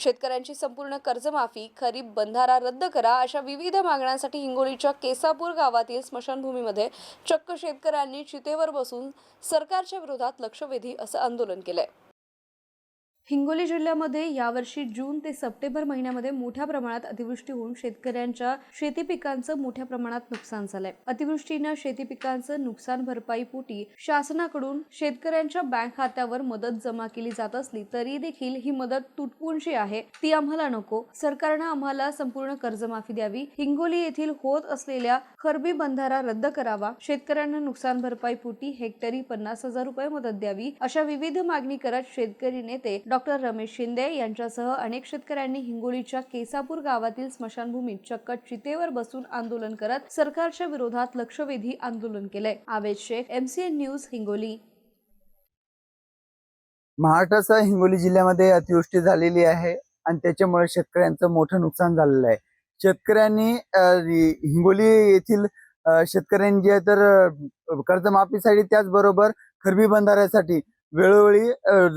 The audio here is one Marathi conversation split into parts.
शेतकऱ्यांची संपूर्ण कर्जमाफी खरीप बंधारा रद्द करा अशा विविध मागण्यांसाठी हिंगोलीच्या केसापूर गावातील स्मशानभूमीमध्ये चक्क शेतकऱ्यांनी चितेवर बसून सरकारच्या विरोधात लक्षवेधी असं आंदोलन केलंय. हिंगोली जिल्ह्यामध्ये यावर्षी जून ते सप्टेंबर महिन्यामध्ये मोठ्या प्रमाणात अतिवृष्टी होऊन शेतकऱ्यांच्या शेती पिकांचं मोठ्या प्रमाणात नुकसान झालंय. अतिवृष्टीनं शेती पिकांचं नुकसान भरपाई पोटी शासनाकडून शेतकऱ्यांच्या बँक खात्यावर मदत जमा केली जात असली तरी देखील ही मदत तुटपुंजी आहे ती आम्हाला नको. सरकारनं आम्हाला संपूर्ण कर्जमाफी द्यावी. हिंगोली येथील होत असलेल्या खरबी बंधारा रद्द करावा. शेतकऱ्यांना नुकसान भरपाई पोटी हेक्टरी पन्नास हजार रुपये मदत द्यावी अशा विविध मागणी करत शेतकरी नेते डॉक्टर रमेश शिंदे यांच्यासह अनेक शेतकऱ्यांनी हिंगोलीच्या केसापूर गावातील स्मशानभूमीत चक्क चितेवर बसून आंदोलन करत सरकारच्या विरोधात लक्षवेधी आंदोलन केलंय. Aved Shaikh MCN news Hingoli. महाराष्ट्रासह हिंगोली जिल्ह्यामध्ये अतिवृष्टी झालेली आहे आणि त्याच्यामुळे शेतकऱ्यांचं मोठं नुकसान झालेलं आहे. शेतकऱ्यांनी हिंगोली येथील शेतकऱ्यांनी जे आहे तर कर्जमाफीसाठी त्याचबरोबर खरबी बंधाऱ्यासाठी वेळोवेळी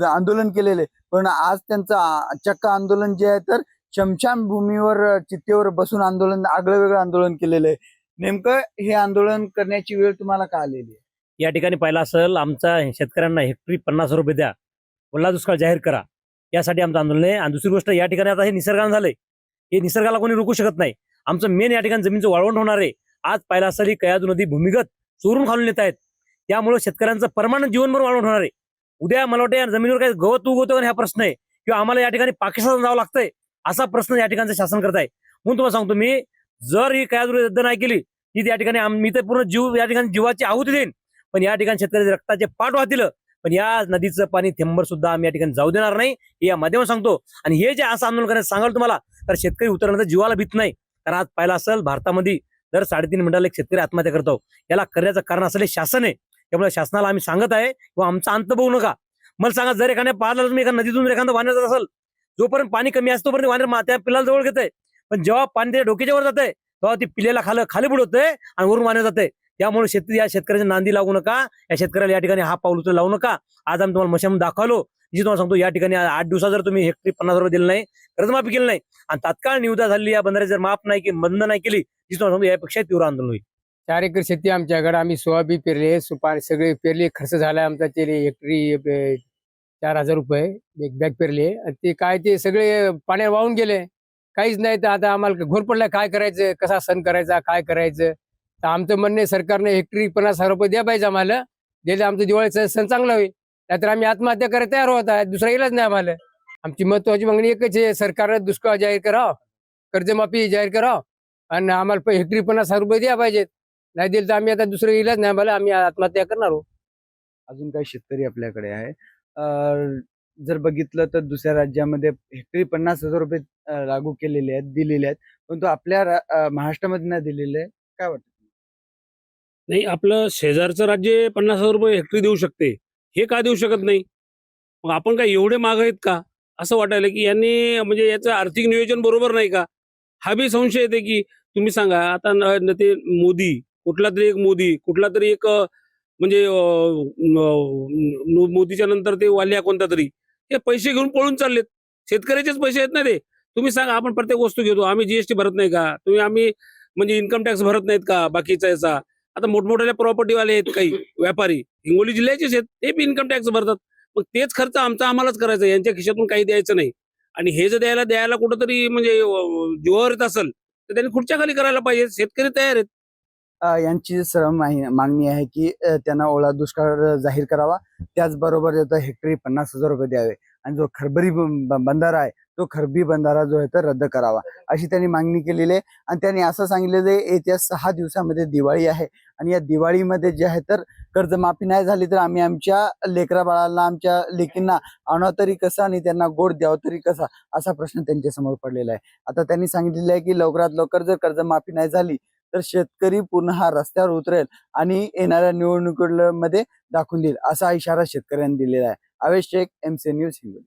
आंदोलन केलेले. पण आज त्यांचं चक्क आंदोलन जे आहे तर शमशान भूमीवर चित्तेवर बसून आंदोलन आगळं वेगळं आंदोलन केलेलं आहे. नेमकं हे आंदोलन करण्याची वेळ तुम्हाला का आलेली आहे? या ठिकाणी पाहिला असेल आमचा शेतकऱ्यांना हेक्टरी पन्नास रुपये द्या. ओला दुष्काळ जाहीर करा. यासाठी आमचं आंदोलन आहे. आणि दुसरी गोष्ट या ठिकाणी आता हे निसर्गानं झालंय. हे निसर्गाला कोणी रोखू शकत नाही. आमचं मेन या ठिकाणी जमीनचं वाळवण होणार आहे. आज पाहिला असेल ही कयादू नदी भूमिगत चोरून खालून येत आहेत. त्यामुळे शेतकऱ्यांचं परमानंट जीवनभर वाळवण होणार आहे. उद्या मला वाटतं या जमिनीवर काही गवत उगवतो का हा प्रश्न आहे. किंवा आम्हाला या ठिकाणी पाकिस्तान जावं लागतंय असा प्रश्न या ठिकाणचं शासन करत आहे. म्हणून तुम्हाला सांगतो मी जर ही काय रद्द नाही केली ती या ठिकाणी मी तर पूर्ण जीव या ठिकाणी जीवाची आहुती देईन. पण या ठिकाणी शेतकऱ्याचे रक्ताचे पाठ वाहतील. पण या नदीचं पाणी थेंबर सुद्धा आम्ही या ठिकाणी जाऊ देणार नाही हे या माध्यमात सांगतो. आणि हे जे असं आंदोलन करायचं सांगाल तुम्हाला तर शेतकरी उतरण्याचा जीवाला भीत नाही. कारण आज पाहिला असेल भारतामध्ये दर साडेतीन मिनिटाला एक शेतकरी आत्महत्या करतो. याला करण्याचं कारण असले शासन आहे. त्यामुळे शासनाला आम्ही सांगत आहे किंवा आमचा अंत बघू नका. मला सांगा जर एखाद्या पाहिलं तुम्ही एका नदीतून एखादं वाहण्यात जात असेल जोपर्यंत पाणी कमी असतो पर्यंत वाहन त्या पिल्लाला जवळ घेत पण जेव्हा पाणी त्याच्या डोक्याच्या वर जाते तेव्हा ती पिल्याला खाल खाली बुडवते आणि वरून वाहण्यात जाते त्यामुळे शेतकरी या शेतकऱ्याच्या नांदी लागू नका. या शेतकऱ्याला या ठिकाणी हा पाऊल उचल लावू नका. आज आम्ही तुम्हाला मशाम दाखवलो. जी तुम्हाला सांगतो या ठिकाणी आठ दिवसात जर तुम्ही हेक्टरी पन्नास रुपये दिले नाही कर्जमाफी केली नाही. आणि तात्काळ निविदा झाली या बंधारे जर माफ नाही केली बंद नाही केली जी तुम्हाला सांगतो यापेक्षा तीव्र आंदोलन होईल. चार एकर शेती आमच्याकडे. आम्ही सोयाबीन पेरले सुपारी सगळे पेरले खर्च झाला आमचा ते हेक्टरी चार हजार रुपये एक बॅग पेरले. आणि ते काय ते सगळे पाण्यात वाहून गेले. काहीच नाही तर आता आम्हाला घोर पडला. काय करायचं? कसा सण करायचा? काय करायचं? तर आमचं म्हणणं आहे सरकारने हेक्टरी पन्नास हजार रुपये द्या पाहिजे आम्हाला. दिले आमचं दिवाळीचा सण चांगला होईल. नाहीतर आम्ही आत्महत्या करायला तयार होत आहे. दुसरा इलाज नाही आम्हाला. आमची महत्वाची मागणी एकच आहे सरकारनं दुष्काळ जाहीर करावं. कर्जमाफी जाहीर करावं. आणि आम्हाला प- हेक्टरी पन्नास हजार रुपये द्या पाहिजेत. नाही दिलं तर आम्ही आता दुसरं इलाज नाही आम्हाला आम्ही आत्महत्या करणार आहोत अजून काही शेतकरी आपल्याकडे आहे. अं, जर बघितलं तर दुसऱ्या राज्यामध्ये हेक्टरी पन्नास हजार रुपये अं, लागू केलेले आहेत दिलेले आहेत. परंतु आपल्या रा- अं, महाराष्ट्रामध्ये नाही दिलेले आहे. काय वाटतं नाही आपलं शेजारचं राज्य पन्नास हजार रुपये हेक्टरी देऊ शकते. हे का देऊ शकत नाही? मग आपण काय एवढे माग आहेत का? असं वाटायला की यांनी म्हणजे याचं आर्थिक नियोजन बरोबर नाही का? हा बी संशय येते की तुम्ही सांगा आता न- न ते मोदी कुठला तरी एक मोदी कुठला तरी एक म्हणजे मोदीच्या नंतर ते वाल्या कोणता तरी. हे पैसे घेऊन पळून चाललेत. शेतकऱ्याचेच पैसे आहेत ना ते. तुम्ही सांगा आपण प्रत्येक वस्तू घेतो. आम्ही जीएसटी भरत नाही का? तुम्ही आम्ही म्हणजे इन्कम टॅक्स भरत नाहीत का? बाकीचा याचा. आता मोठमोठ्या प्रॉपर्टीवाले आहेत काही व्यापारी. हिंगोली जिल्ह्याचेच आहेत. ते बी इन्कम टॅक्स भरतात. मग तेच खर्च आमचा आम्हालाच करायचा यांच्या खिशातून काही द्यायचं नाही. आणि हे जर द्यायला द्यायला कुठंतरी म्हणजे अं, जीवावर येत असेल तर त्यांनी खुर्च्या खाली करायला पाहिजे. शेतकरी तयार आहेत. यांची सर्व मागणी आहे की त्यांना ओला दुष्काळ जाहीर करावा. त्याचबरोबर आता हेक्टरी पन्नास हजार रुपये द्यावे. आणि जो खरबरी ब- बंधारा आहे तो खरबी बंधारा जो आहे तर रद्द करावा. अशी त्यांनी मागणी केलेली आहे. आणि त्यांनी असं सांगितलेलं आहे येत्या सहा दिवसामध्ये दिवाळी आहे. आणि या दिवाळीमध्ये जे आहे तर कर्जमाफी नाही झाली तर आम्ही आमच्या लेकरा बाळाला आमच्या लेकींना आणावं तरी कसं आणि त्यांना गोड द्यावं तरी कसा असा प्रश्न त्यांच्यासमोर पडलेला आहे. आता त्यांनी सांगितलेलं आहे की लवकरात लवकर जर कर्जमाफी नाही झाली तर शेतकरी पुन्हा रस्त्यावर उतरेल आणि येणाऱ्या निवडणुकीमध्ये दाखवून देईल असा इशारा शेतकऱ्यांनी दिलेला आहे. Avesh Shaikh M C news Hingoli.